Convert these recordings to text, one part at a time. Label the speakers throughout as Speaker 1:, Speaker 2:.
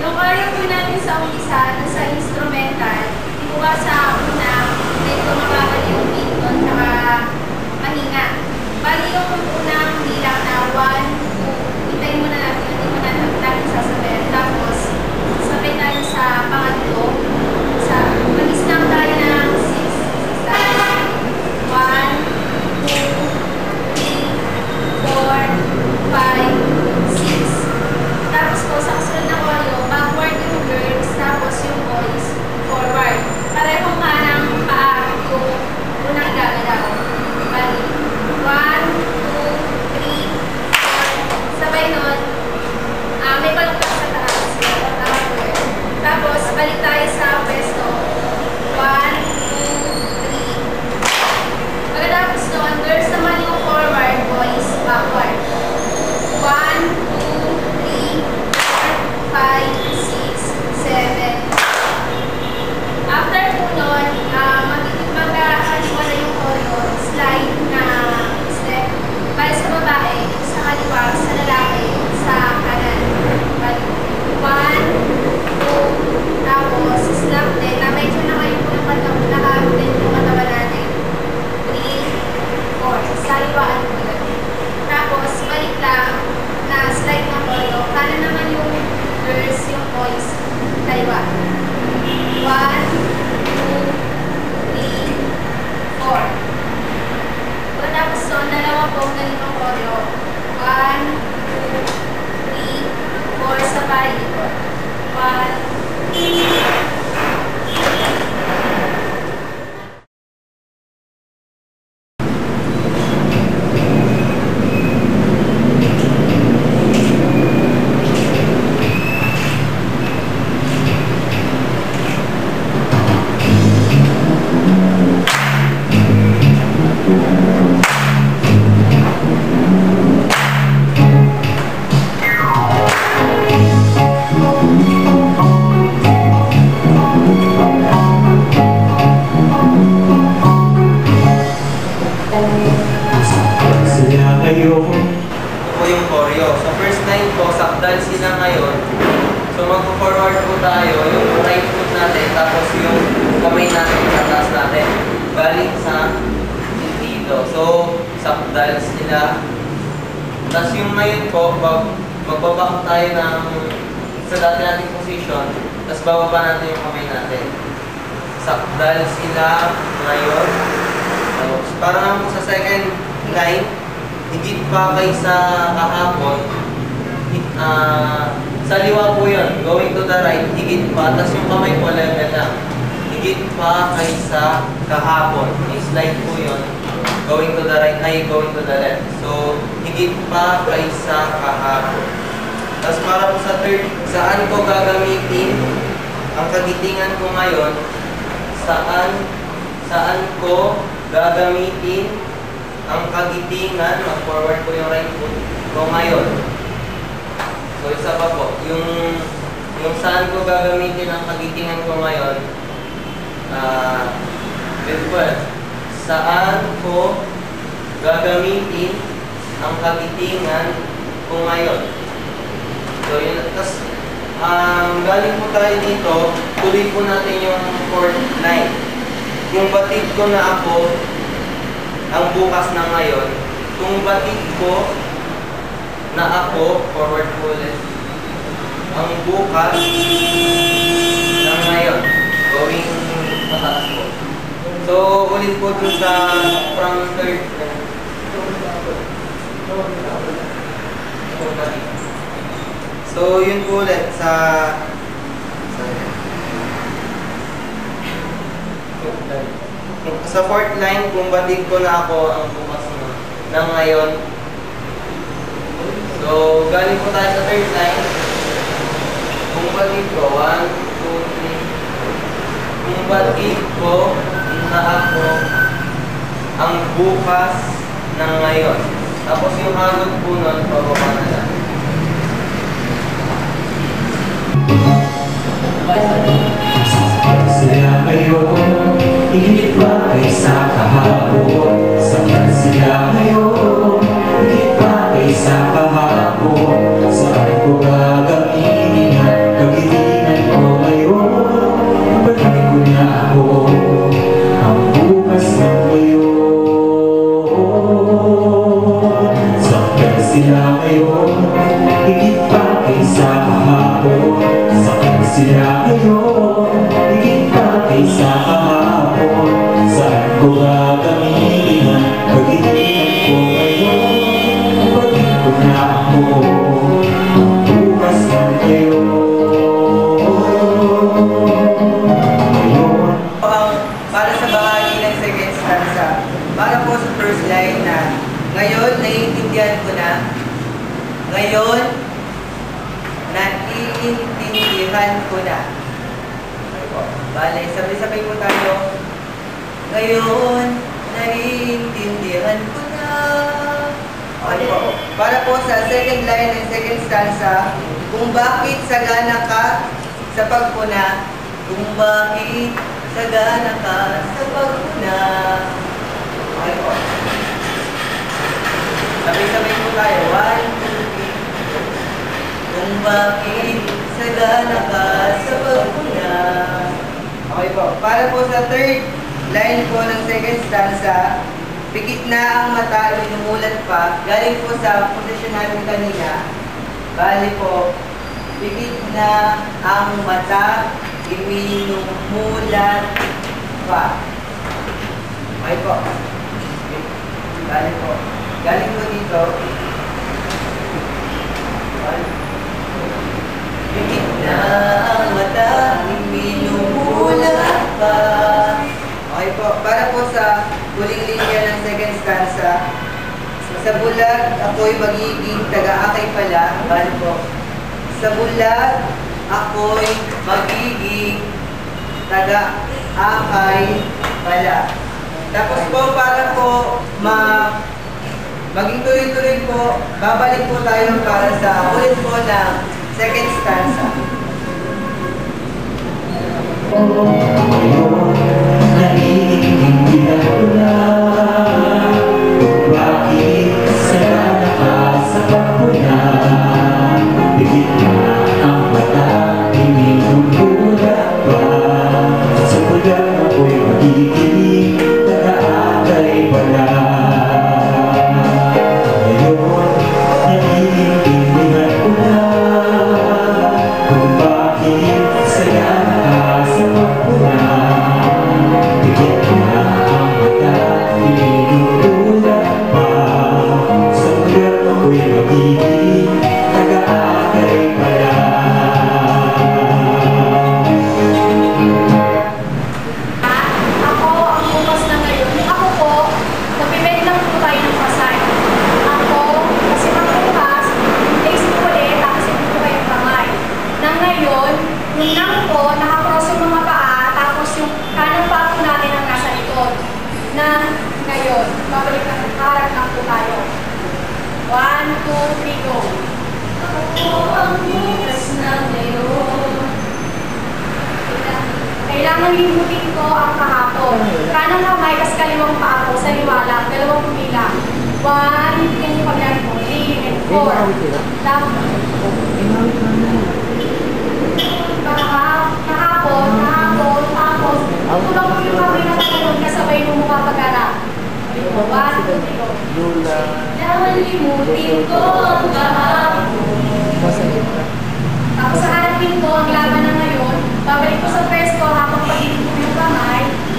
Speaker 1: Yung choreo po natin sa umpisa, sa instrumental, ibuwa sa una, medyo mabagal yung beat doon, saka mahina. Bali yung
Speaker 2: magbabak tayo ng sa dati nating position, tapos bababa natin yung kamay natin. Sakdal sila ngayon. Tapos, parang sa second line, higit pa kaysa kahapon, ah, sa liwa po yun, going to the right, higit pa, tapos yung kamay po level lang. Higit pa kaysa kahapon. May slide po yun, going to the right, ay going to the left. So, higit pa kaysa kahapon. Tapos para po sa third, saan ko gagamitin ang kagitingan ko ngayon, saan, saan ko gagamitin ang kagitingan, mag-forward ko yung right foot ko ngayon. So, isa pa po, yung, yung saan ko gagamitin ang kagitingan ko ngayon, ah, uh, saan ko gagamitin ang kagitingan ko ngayon. So, yun, tas, um, galing po tayo dito, tuloy po natin yung fourth line. Kung batid ko na ako, ang bukas na ngayon, kung batid ko na ako, forward po ulit, ang bukas na ngayon, going pataas po. So, ulit po dun sa from third. So, yun po ulit sa sa fourth line, kung batid ko na ako ang bukas na, na ngayon. So, galing po tayo sa third line. Kung batid ko, 1, 2, 3. Kung batid ko na ako ang bukas na ngayon. Tapos yung hagod po nun, pababa na lang.
Speaker 3: sila ngayon Higit pa kaysa kahapon Saan sila ngayon Higit pa kaysa kahapon. Ko gagamitin at gagitinan ko ngayon Balik ko Ang bukas ng ngayon
Speaker 4: Saan sila ngayon Higit pa kaysa kahapon Saan naiintindihan ko na, ngayon, naiintindihan ko na. Bale, sabay-sabay po tayo. Ngayon, naiintindihan ko na. Okay po. Para po sa second line ng second stanza, kung bakit sagana ka sa pagpuna, kung bakit sagana ka sa pagpuna. Okay po. Sabay-sabay po tayo. One, two, three. Kung bakit sagana ka sa pagpuna. Okay po. Para po sa third line po ng second stanza, Pikit na ang mata, minumulat pa. Galing po sa posisyon natin kanina. Bali po, pikit na ang mata, iminumulat pa. Okay po. Galing po. Galing po dito. Pikit na ang mata, iminumulat pa. Para po sa huling linya ng second stanza, sa bulag, ako'y magiging taga-akay pala. Bali po. Sa bulag, ako'y magiging taga-akay pala. Tapos po, para po ma maging tuloy-tuloy po, babalik po tayo para sa ulit po ng second stanza.
Speaker 3: Ngayon, naiintindihan ko na Bakit Na ngayon,
Speaker 5: babalik na, harap lang po tayo. One, two, three, go. Ako ang bukas na ngayon. Kailangan limutin ko ang kahapon. Kanang kamay, kas kaliwang paa ko sa liwalang, dalawang pumila. One, yan yung pagyan ko. Three, and four. Kaha- kahapon, kahapon, tapos, tulong mo yung kamay na tatalon kasabay mo mukha pag-arap. One, two, three, go. Kailangan limutin ko ang kahapon. Tapos sa ko ang laban na ngayon, babalik ko sa pwesto habang pagiging ko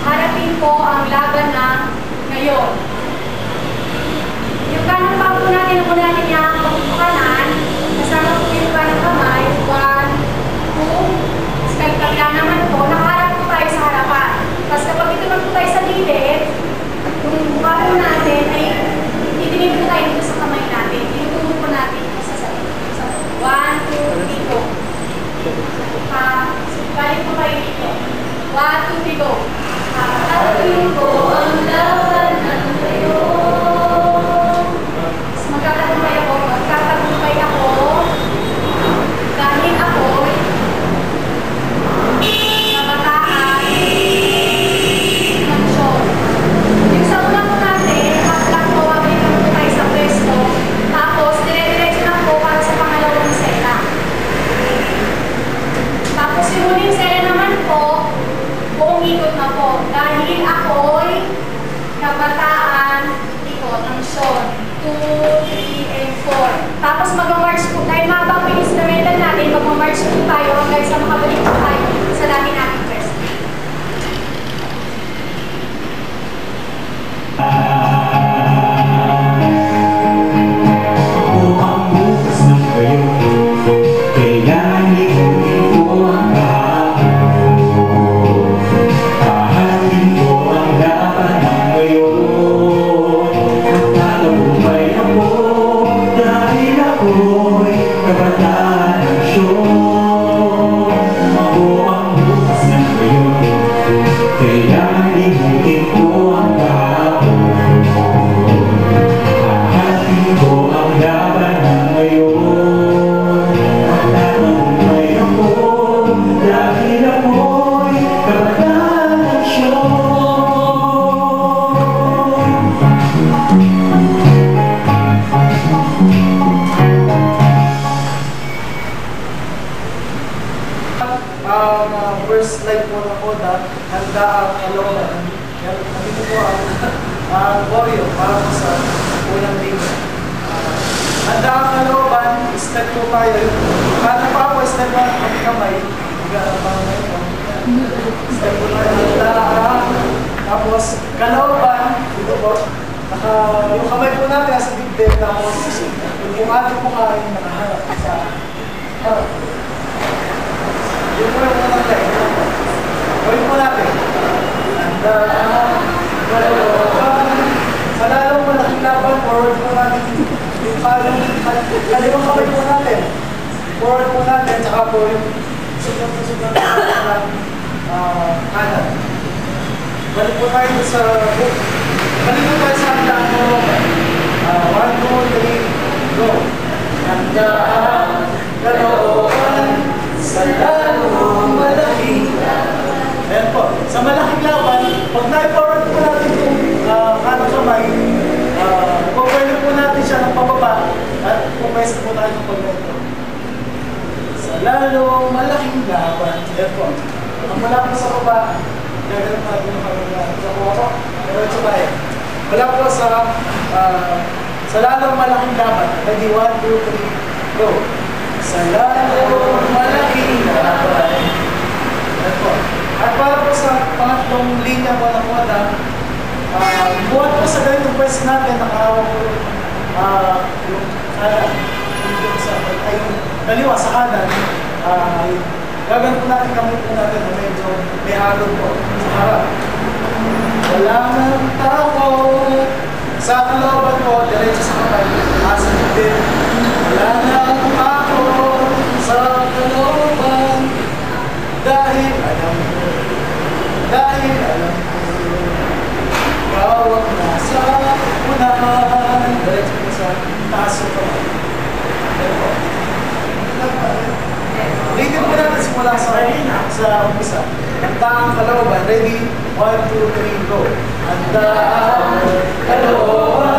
Speaker 5: harapin ko ang laban na ngayon. Yung kanang pa po natin, ang muna natin yung pagkito kanan, kasama po yung kanang kamay, one, two, tapos kabila naman po, nakaharap po tayo sa harapan. Tapos kapag ito naman po tayo sa gilid, yung mukha po natin ay itinib po tayo dito sa kamay natin. Tinutulog po natin sa sa sa one, two, three, go. Ah, balik po kayo dito. One, two, three, go. Harapin ko ang
Speaker 6: handa ang kalooban. Yan, nandito po ang ang Oreo para po sa unang linya. Uh, handa ang kalooban, step po tayo. Kada pa po, step po ang kamay. Higa ang kamay po. Step po tayo. Ang, tapos kalooban, dito po. Naka, yung kamay po natin nasa dibdib, tapos yung ating po kain nakaharap sa harap. Yung muna muna tayo. Gawin po natin. And, uh, sa lalong malaking laban, forward po natin yung kalong, kaliwang kamay po natin. Forward po natin, tsaka po yung sugat na sugat na uh, kanan. Balik po tayo sa book. Balik po tayo sa handaan mo. Uh, one, two, three, go. Handaan, kalooban, sa lalong Sa malaking laban, pag na-forward po natin yung uh, kanang kamay, uh, pupwede po natin siya ng pababa at pupwede po tayo ng pagmento. Sa lalong malaking laban. Po. Ang mula po sa baba, gagawin natin yung kamay Sa po ako, gagawin sa bayan. Wala po sa uh, sa lalong malaking laban. Ready, one, two, three, go. Sa lalong malaking laban. Ayan po. At para po sa pangatlong linya po ng moda, uh, buwan po sa ganitong pwes natin, nakahawak po uh, yung kanan, yung sa, ay, kaliwa sa kanan, uh, gagan po natin kami po natin na medyo may alog po sa harap. Wala nang tao sa kalooban po, diretso sa kamay, asa din. Wala nang tao sa kalooban, dahil alam ko, dahil alam ko, ikaw ang nasa unahan. Diretso po sa taas yung kamay. Ulitin po natin simula sa sa umpisa. Handa ang kalooban. Ready? One, two, three, go. Handa ang sa